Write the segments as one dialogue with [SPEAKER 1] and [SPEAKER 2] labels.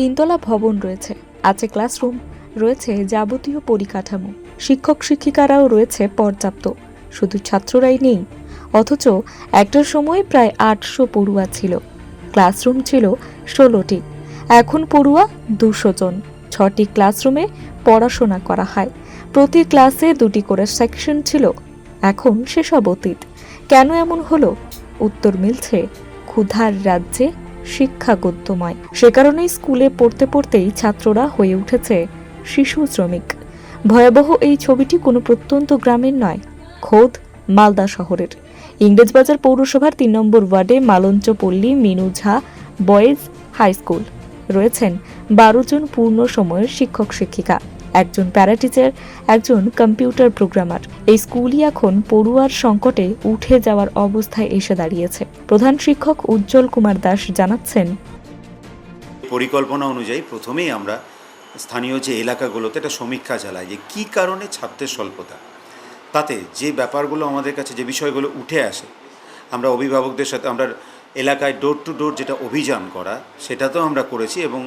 [SPEAKER 1] তিনতলা ভবন রয়েছে। আছে ক্লাসরুম, রয়েছে যাবতীয় পরিকাঠামো। শিক্ষক শিক্ষিকারাও রয়েছে পর্যাপ্ত। শুধু ছাত্ররাই নেই, অথচ একটার সময় প্রায় আটশো পড়ুয়া ছিল। ক্লাসরুম ছিল ষোলোটি, এখন পড়ুয়া দুশো জন। ছটি ক্লাসরুমে পড়াশোনা করা হয়। প্রতি ক্লাসে দুটি করে সেকশন ছিল। এখন সেসব অতীত। কেন এমন হলো? উত্তর মিলছে, ক্ষুধার রাজ্যে শিক্ষা গদ্যময় সে কারণেই স্কুলে পড়তে পড়তেই ছাত্ররা হয়ে উঠেছে শিশু শ্রমিক। ভয়াবহ এই ছবিটি কোনো প্রত্যন্ত গ্রামের নয়, খোদ মালদা শহরের। ইংরেজবাজার পৌরসভার তিন নম্বর ওয়ার্ডে Malancha Pally Minu Jha, boys high school. রয়েছেন বারো জন পূর্ণ সময়ের শিক্ষক শিক্ষিকা একজন প্যারাটিচার, একজন কম্পিউটার প্রোগ্রামার। এই স্কুলই এখন পড়ুয়ার সংকটে উঠে যাওয়ার অবস্থায় এসে দাঁড়িয়েছে। প্রধান শিক্ষক উজ্জ্বল কুমার দাস জানাচ্ছেন,
[SPEAKER 2] পরিকল্পনা অনুযায়ী প্রথমেই আমরা স্থানীয় যে এলাকাগুলোতে একটা সমীক্ষা চালাই যে কী কারণে ছাত্রের স্বল্পতা। তাতে যে ব্যাপারগুলো আমাদের কাছে, যে বিষয়গুলো উঠে আসে, আমরা অভিভাবকদের সাথে, আমরা এলাকায় ডোর টু ডোর যেটা অভিযান করা সেটা তো আমরা করেছি এবং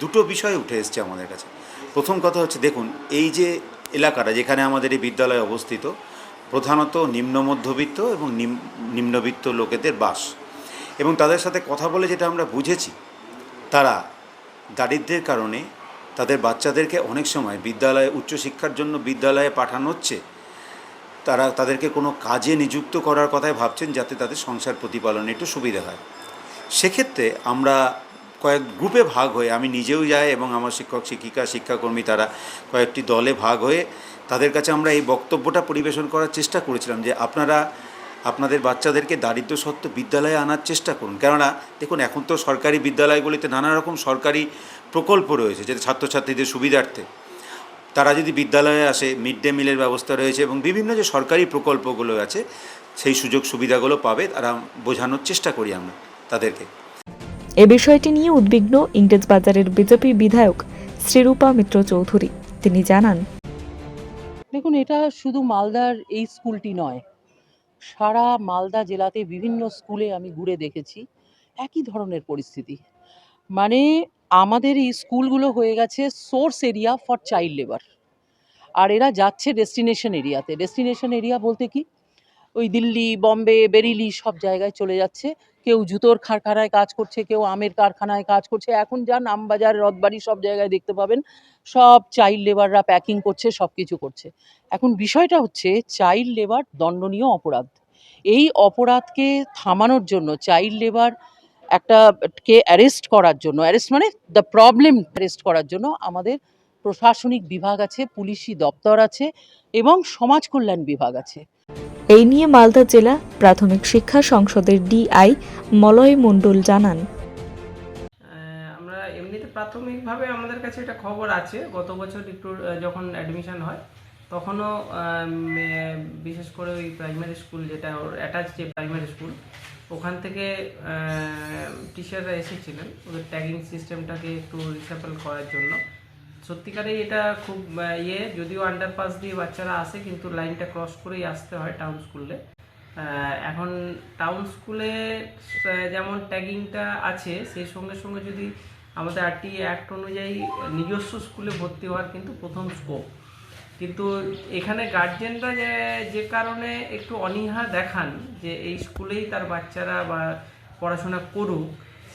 [SPEAKER 2] দুটো বিষয় উঠে এসছে আমাদের কাছে। প্রথম কথা হচ্ছে, দেখুন, এই যে এলাকাটা যেখানে আমাদের এই বিদ্যালয় অবস্থিত, প্রধানত নিম্ন মধ্যবিত্ত এবং নিম- নিম্নবিত্ত লোকেদের বাস। এবং তাদের সাথে কথা বলে যেটা আমরা বুঝেছি, তারা দারিদ্র্যের কারণে তাদের বাচ্চাদেরকে অনেক সময় বিদ্যালয়ে, উচ্চশিক্ষার জন্য বিদ্যালয়ে পাঠানো হচ্ছে। তারা তাদেরকে কোনো কাজে নিযুক্ত করার কথাই ভাবছেন, যাতে তাদের সংসার প্রতিপালনে একটু সুবিধা হয়। সেক্ষেত্রে আমরা কয়েক গ্রুপে ভাগ হয়ে, আমি নিজেও যাই এবং আমার শিক্ষক, শিক্ষিকা, শিক্ষাকর্মী তারা কয়েকটি দলে ভাগ হয়ে তাদের কাছে আমরা এই বক্তব্যটা পরিবেশন করার চেষ্টা করেছিলাম যে আপনারা, আপনাদের বাচ্চাদেরকে দারিদ্র সত্ত্ব বিদ্যালয়ে আনার চেষ্টা করুন। কেননা, দেখুন, এখন তো সরকারি বিদ্যালয়গুলিতে নানা রকম সরকারি প্রকল্প রয়েছে যেটা ছাত্রছাত্রীদের সুবিধার্থে। তারা যদি বিদ্যালয়ে আসে, মিড ডে মিলের ব্যবস্থা রয়েছে এবং বিভিন্ন যে সরকারি প্রকল্পগুলো আছে, সেই সুযোগ সুবিধাগুলো পাবে, তারা বোঝানোর চেষ্টা করি আমরা তাদেরকে।
[SPEAKER 1] এ বিষয়টি নিয়ে উদ্বিগ্ন ইংরেজ বাজারের বিজেপি বিধায়ক শ্রীরূপা মিত্র চৌধুরী। তিনি জানান,
[SPEAKER 3] দেখুন, এটা শুধু মালদার এই স্কুলটি নয়, সারা মালদা জেলাতে বিভিন্ন স্কুলে আমি ঘুরে দেখেছি, একই ধরনের পরিস্থিতি। মানে আমাদের এই স্কুলগুলো হয়ে গেছে source area for child labour. আর এরা যাচ্ছে ডেস্টিনেশন এরিয়াতে। ডেস্টিনেশন এরিয়া বলতে কি? ওই দিল্লি, বম্বে, বেরিলি সব জায়গায় চলে যাচ্ছে। কেউ জুতোর কারখানায় কাজ করছে, কেউ আমের কারখানায় কাজ করছে। এখন যান আমবাজার রথবাড়ি সব জায়গায় দেখতে পাবেন। সব চাইল্ড লেবাররা প্যাকিং করছে সব কিছু করছে। এখন বিষয়টা হচ্ছে চাইল্ড লেবার দণ্ডনীয় অপরাধ। এই অপরাধকে থামানোর জন্য চাইল্ড লেবার একটা কে অ্যারেস্ট করার জন্য অ্যারেস্ট মানে দ্য প্রবলেম অ্যারেস্ট করার জন্য আমাদের প্রশাসনিক বিভাগ আছে, পুলিশি দপ্তর আছে এবং সমাজ কল্যাণ বিভাগ আছে।
[SPEAKER 1] এই নিয়ে মালদা জেলা প্রাথমিক শিক্ষা সংসদের ডিআই মলয় মণ্ডল জানান।
[SPEAKER 4] আমরা এমনিতে প্রাথমিকভাবে আমাদের কাছে একটা খবর আছে। গত বছর একটু যখন অ্যাডমিশন হয়, তখনও বিশেষ করে ওই প্রাইমারি স্কুল যেটা ওর অ্যাটাচ যে প্রাইমারি স্কুল ওখান থেকে টিচাররা এসেছিলেন। ওদের ট্যাগিং সিস্টেমটাকে একটু রিসেবল করার জন্য। সত্যিকারেই এটা খুব ইয়ে যদিও আন্ডারপাস দিয়ে বাচ্চারা আসে, কিন্তু লাইনটা ক্রস করেই আসতে হয় টাউন স্কুলে এখন টাউন স্কুলে যেমন ট্যাগিংটা আছে, সেই সঙ্গে সঙ্গে যদি আমাদের আরটি অ্যাক্ট অনুযায়ী নিজস্ব স্কুলে ভর্তি হওয়ার কিন্তু প্রথম স্কোপ কিন্তু এখানে গার্জেনরা যে যে কারণে একটু অনীহা দেখান, যে এই স্কুলেই তার বাচ্চারা বা পড়াশোনা করুক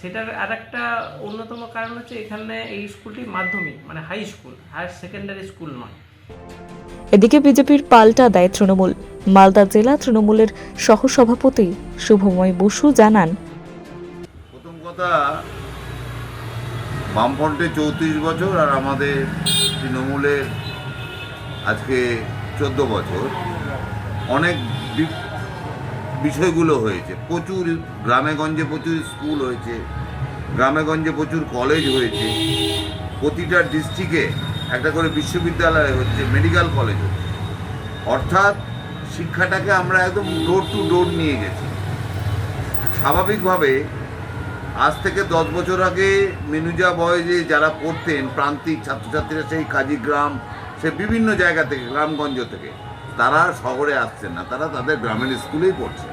[SPEAKER 4] সেটার আর একটা অন্যতম কারণ হচ্ছে এখানে এই স্কুলটি মাধ্যমিক মানে high school higher secondary school নয়।
[SPEAKER 1] এদিকে বিজেপির পাল্টা দেয় তৃণমূল। মালদা জেলা তৃণমূলের সহসভাপতি শুভময় বসু জানান
[SPEAKER 5] প্রথম কথা বামফ্রন্টে চৌত্রিশ বছর আর আমাদের তৃণমূলের আজকে চোদ্দ বছর। অনেক বিষয়গুলো হয়েছে। প্রচুর গ্রামে গঞ্জে প্রচুর স্কুল হয়েছে গ্রামে গঞ্জে প্রচুর কলেজ হয়েছে। প্রতিটা ডিস্ট্রিক্টে একটা করে বিশ্ববিদ্যালয় হচ্ছে মেডিকেল কলেজ হচ্ছে। অর্থাৎ শিক্ষাটাকে আমরা একদম ডোর টু ডোর নিয়ে গেছি। স্বাভাবিকভাবে আজ থেকে দশ বছর আগে মিনুজা বয়েজে যারা পড়তেন, প্রান্তিক ছাত্রছাত্রীরা সেই কাজীগ্রাম সে বিভিন্ন জায়গা থেকে, গ্রামগঞ্জ থেকে, তারা শহরে আসছেন না, তারা তাদের গ্রামের স্কুলেই পড়ছেন।